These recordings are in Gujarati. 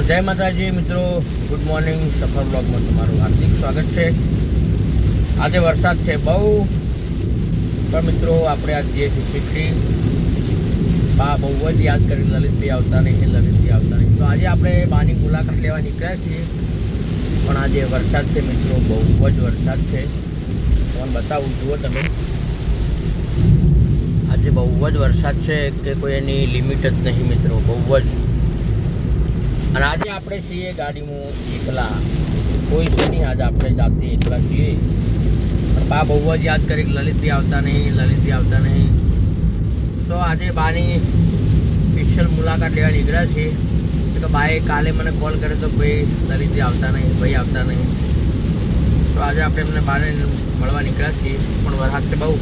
તો જય માતાજી મિત્રો ગુડ મોર્નિંગ સફર બ્લોગમાં તમારું હાર્દિક સ્વાગત છે. આજે વરસાદ છે બહુ, પણ મિત્રો આપણે આ જઈએ શીખડી બા બહુ જ યાદ કરી લલિતભાઈ આવતા નહીં લલિતભાઈ આવતા નહીં. તો આજે આપણે બાની મુલાકાત લેવા નીકળ્યા છીએ, પણ આજે વરસાદ છે મિત્રો, બહુ જ વરસાદ છે. તમને બતાવું, જુઓ તમે. આજે બહુ જ વરસાદ છે, કે કોઈ એની લિમિટ જ નહીં મિત્રો, બહુ જ. અને આજે આપણે છીએ ગાડીમાં એકલા. કોઈ છે નહીં, આજે આપણે જાતે એકલા છીએ. બા બહુ જ યાદ કરી લલિતભાઈ આવતા નહીં, લલિતભાઈ આવતા નહીં. તો આજે બાની સ્પેશિયલ મુલાકાત લેવા નીકળ્યા છે તો બાએ કાલે મને કોલ કર્યો તો ભાઈ લલિતભાઈ આવતા નહીં, ભાઈ આવતા નહીં. તો આજે આપણે એમને બાને મળવા નીકળ્યા છીએ. પણ વરસાદ છે બહુ.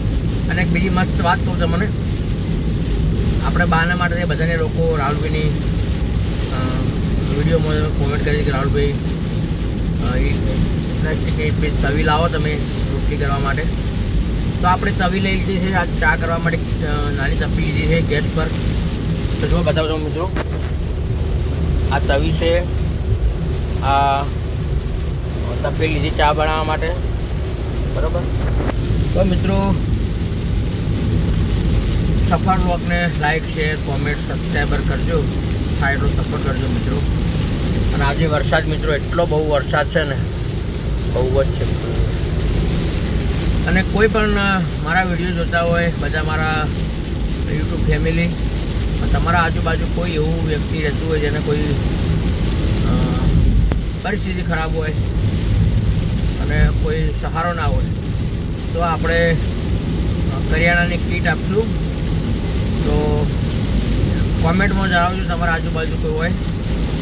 અને એક બીજી મસ્ત વાત કહું તમને. આપણે બાના માટે બધાને લોકો રાહુલભાઈની વિડીયોમાં કોમેન્ટ કરી કે રાહુલભાઈ એ એક બે તવી લાવો તમે રોટલી કરવા માટે. તો આપણે તવી લઈ લીધી છે આ ચા કરવા માટે નાની તપી લીધી છે ગેસ પર. તો જો બતાવજો મિત્રો, આ તવી છે, આ તપી લીધી ચા બનાવવા માટે. બરાબર? તો મિત્રો, સફર વોકને લાઈક શેર કોમેન્ટ સબસ્ક્રાઈબર કરજો. સાઈડનો સપોર્ટ કરજો મિત્રો. અને આજે વરસાદ મિત્રો એટલો બહુ વરસાદ છે ને, બહુ જ છે. અને કોઈ પણ મારા વીડિયો જોતા હોય, બધા મારા યુટ્યુબ ફેમિલી તમારા આજુબાજુ કોઈ એવું વ્યક્તિ રહેતું હોય જેને કોઈ પરિસ્થિતિ ખરાબ હોય અને કોઈ સહારો ના હોય, તો આપણે કરિયાણાની કીટ આપશું. તો કોમેન્ટમાં જણાવજો તમારા આજુબાજુ કોઈ હોય.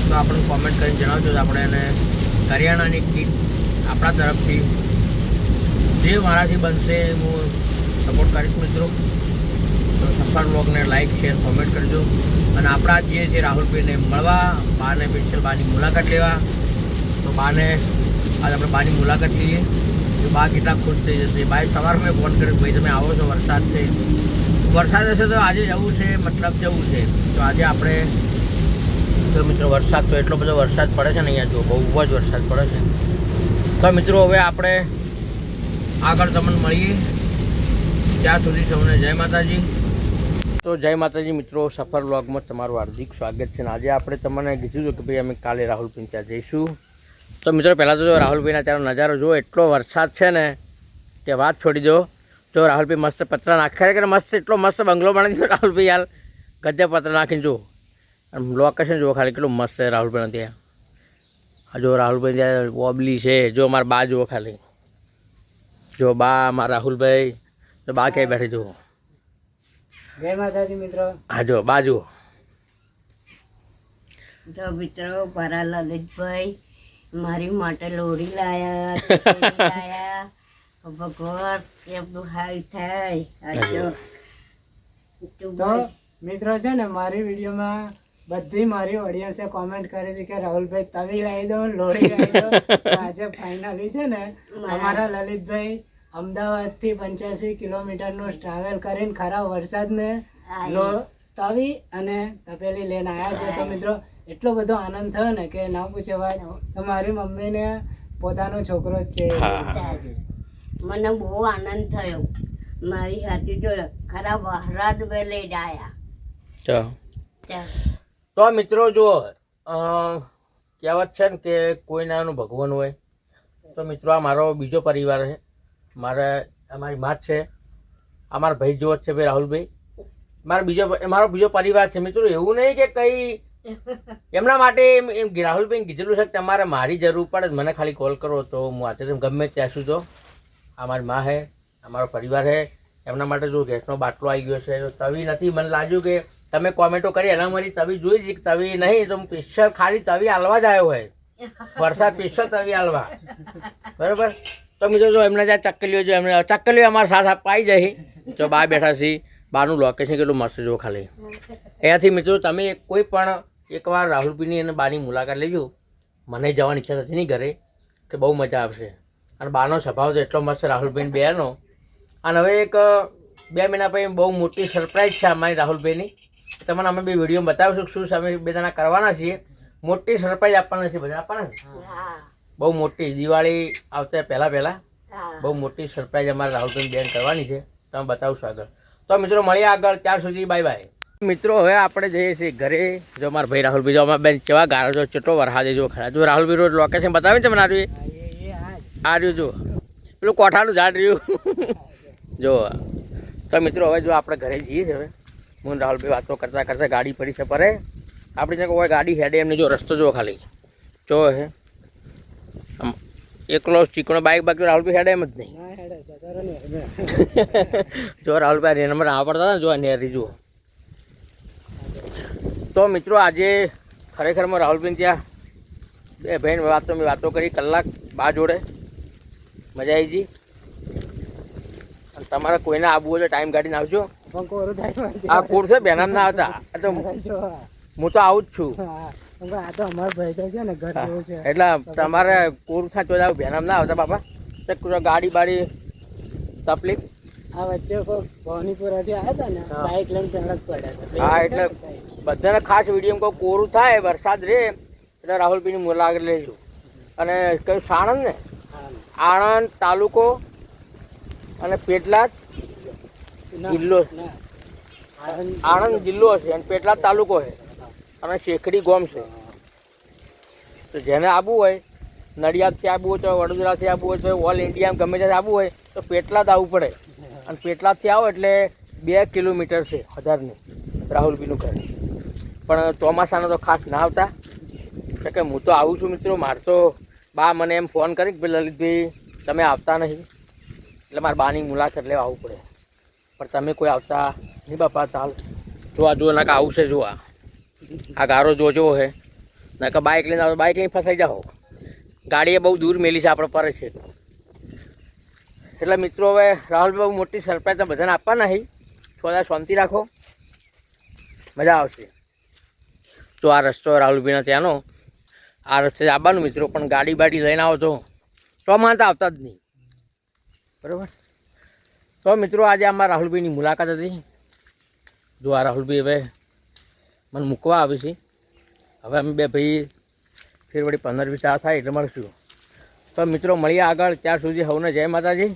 તો આપણે કોમેન્ટ કરીને જણાવજો આપણે એને કરિયાણાની કીટ આપણા તરફથી જે મારાથી બનશે હું સપોર્ટ કરીશ મિત્રો. તો સફળ બ્લોગને લાઈક શેર કોમેન્ટ કરજો. અને આપણા જે છે રાહુલભાઈને મળવા, બાને પિક્ચર બાની મુલાકાત લેવા, તો બાને આજે આપણે બાની મુલાકાત લઈએ. તો બા કેટલા ખુશ થઈ જશે. બાય સવારે મેં ફોન કર્યો ભાઈ તમે આવો છો, વરસાદ છે. વરસાદ હશે તો આજે જવું છે, મતલબ જવું છે. તો આજે આપણે તો મિત્રો વરસાદ તો એટલો બધો વરસાદ પડે છે ને અહીંયા જો બહુ જ વરસાદ પડે છે. તો મિત્રો હવે આપણે આગળ તમને મળીએ. ત્યાં સુધી સૌને જય માતાજી. તો જય માતાજી મિત્રો, સફર વ્લોગમાં તમારું હાર્દિક સ્વાગત છે અને આજે આપણે તમને કીધું હતું કે ભાઈ અમે કાલે રાહુલભાઈ ત્યાં જઈશું. તો મિત્રો, પહેલાં તો જો રાહુલભાઈના ત્યાંનો નજારો જો એટલો વરસાદ છે ને કે વાત છોડી દો. જો રાહુલભાઈ મસ્ત પતરા નાખ્યા કે મસ્ત, એટલો મસ્ત બંગલો બનાવી દીધો રાહુલભાઈ હાલ. ગદ્ય પત્ર નાખીને લોકેશન જુઓ ખાલી કેટલું મસ્ત છે રાહુલભાઈ ત્યાં. આ જો રાહુલભાઈ ત્યાં ઓબલી છે. જો મારા બા જુઓ ખાલી. જો બા મારા રાહુલભાઈ તો બા ક્યાંય બેઠી જુઓ. જય માતાજી મિત્રો. હા જો બા જુઓ. જો મિત્રો પરા લલિતભાઈ મારી માટે લોરી લાયા લાયા. ભગવાન એમનું હાલ થાય? આ તો મિત્રો છે ને મારી વિડીયોમાં બધી મારી ઓડિયન્સે કોમેન્ટ કરી હતી કે રાહુલભાઈ તવી લાવી દો લોહી લાવી દો. આજે ફાઇનલી છે ને અમારા લલિતભાઈ અમદાવાદથી પંચ્યાસી કિલોમીટરનું ટ્રાવેલ કરીને ખરા વરસાદમાં લો તવી અને તપેલી લઈને આવ્યા છે. તો મિત્રો એટલો બધો આનંદ થયો ને કે ના પૂછે વાત તો મારી મમ્મીને પોતાનો છોકરો જ છે. મને બહુ આનંદ થયો. મારી સાથે જો ખરા વહરાદ બે લઈને આવ્યા. તો મિત્રો જો કહેવત છે ને કે કોઈ નાનું ભગવાન હોય. તો મિત્રો આ મારો બીજો પરિવાર છે. મારે, અમારી માત છે. અમારા ભાઈ જેવો છે ભાઈ રાહુલભાઈ. મારો બીજો મારો બીજો પરિવાર છે મિત્રો. એવું નહીં કે કંઈ એમના માટે એમ રાહુલભાઈ કીધેલું છે કે તમારે મારી જરૂર પડે મને ખાલી કોલ કરો તો હું આજે ગમે ત્યાં છું તો અમારી મા છે અમારો પરિવાર છે. એમના માટે જો ગેસનો બાટલો આવી ગયો છે. તવી નથી. મને લાગ્યું કે તમે કોમેન્ટો કરી, એના મારી તવી જોઈ છે તવી નહીં, તો સ્પેશિયલ ખાલી તવી હાલવા જ આવ્યો હોય. વરસાદ સ્પેશિયલ તવી હાલવા. બરાબર? તો મિત્રો જો એમને ત્યાં ચક્કલીઓ જો એમને ચક્કલીઓ અમારા સાથ અપાઈ જઈ જો બહાર બેઠા છીએ બહારનું લોકેશન કેટલું મસ્ત જો ખાલી. એનાથી મિત્રો તમે કોઈ પણ એકવાર રાહુલભીની અને બાની મુલાકાત લેજો. મને જવાની ઈચ્છા થતી નહીં ઘરે, કે બહુ મજા આવશે. અને બાનો સ્વભાવ તો એટલો મસ્ત રાહુલભાઈ બેનો. અને હવે એક, બે મહિના પછી બહુ મોટી સરપ્રાઈઝ છે અમારી રાહુલભાઈની. તમને અમે બે વીડિયો બતાવીશું શું અમે બે જણા કરવાના છીએ. મોટી સરપ્રાઈઝ આપવાના છે બધા. આપવાના? બહુ મોટી. દિવાળી આવતા પહેલા પહેલા બહુ મોટી સરપ્રાઈઝ અમારે રાહુલભાઈ બેન કરવાની છે. તમે બતાવશો આગળ. તો મિત્રો મળીએ આગળ. ત્યાર સુધી બાય બાય મિત્રો હવે આપણે જઈએ છીએ ઘરે. જો મારા ભાઈ રાહુલભાઈ જો અમારા બેન કેવા ગાળો જો ચટો વરસાદ જો ખરા. જો રાહુલભાઈ રોજ લોકેશન બતાવે છે મને આ રહ્યું. આ રહ્યું જો. પેલું કોઠાનું ઝાડ રહ્યું. જો. તો મિત્રો હવે જો આપણે ઘરે જઈએ છીએ હવે. હું રાહુલભાઈ વાતો કરતા કરતા ગાડી પડી છે પરે. આપણી ત્યાં કોઈ ગાડી હેડે એમને જો રસ્તો જો ખાલી. જો હે. આમ એકલો ચીકણો બાઇક બાઇક રાહુલભાઈ હેડે એમ જ નહીં. જો રાહુલભાઈ નંબર આ પડતા હતા ને જો આ નેરી જુઓ. તો મિત્રો આજે ખરેખરમાં રાહુલભાઈ ત્યાં બે બહેન વાતો મેં વાતો કરી કલાક બા જોડે. મજા આવી ગઈ. અને તમારે કોઈને આવવું હોય તો ટાઈમ કાઢીને આવજો. આ કુર છે બેનામ ના હતા તો હું તો આવું જ છું. આ તો અમારો ભાઈ છે ને ઘર જેવું છે. એટલે તમારે કુરસા ચોદા બેનામ ના આવતા બાપા. તો ગાડી બાડી તકલીફ? આ વચ્ચે કોઈ ભવાનીપુરાથી આવ્યા હતા ને. બાઇક લઈને પહેલા પડ્યા હા, એટલે બધાને ખાસ વીડિયો કહું કોરું થાય વરસાદ રે એટલે રાહુલભાઈની મુલાકાત લેજો. અને કયું સાણંદ ને? આણંદ તાલુકો અને પેટલાદ જિલ્લો. આણંદ જિલ્લો છે અને પેટલાદ તાલુકો છે. અને શેખડી ગોમ છે. તો જેને આવવું હોય નડિયાદથી આવવું હોય તો વડોદરાથી આવવું હોય તો ઓલ ઇન્ડિયા ગમે ત્યાં આવવું હોય તો પેટલાદ આવવું પડે. અને પેટલાદથી આવો એટલે બે કિલોમીટર છે હજારની રાહુલભીનું ઘર. પણ ચોમાસાનો તો ખાસ ના આવતા. કે હું તો આવું છું મિત્રો મારે તો બા મને એમ ફોન કરી કે ભાઈ લલિતભાઈ તમે આવતા નહીં. એટલે મારે બાની મુલાકાત લેવા આવવું પડે. પણ તમે કોઈ આવતા નહીં બાપા, ચાલ. જો આ જો નાકા આવું છે જો આ. ગારો જોજો હે. નાકા બાઇક લઈને આવો બાઇક લઈને ફસાઈ જાઓ. ગાડીએ બહુ દૂર મેલી છે, આપણે પર છે. એટલે મિત્રો, હવે રાહુલભાઈ બહુ મોટી સરપ્રાઈઝ બધાને આપવાના નહીં. થોડા શાંતિ રાખો. મજા આવશે. તો આ રસ્તો રાહુલભાઈના ત્યાંનો આ રસ્તે આવવાનું મિત્રો, પણ ગાડી બાડી લઈને આવો તો તો માનતા આવતા જ નહીં. બરાબર? તો મિત્રો, આજે આમાં રાહુલભાઈની મુલાકાત હતી. જો આ રાહુલભાઈ હવે મને મૂકવા આવી છે. હવે અમે બે ભાઈ ફેર વળી પંદર વીસ આ થાય એટલે મળશું. તો મિત્રો, મળીએ આગળ. ત્યાં સુધી હવને જય માતાજી.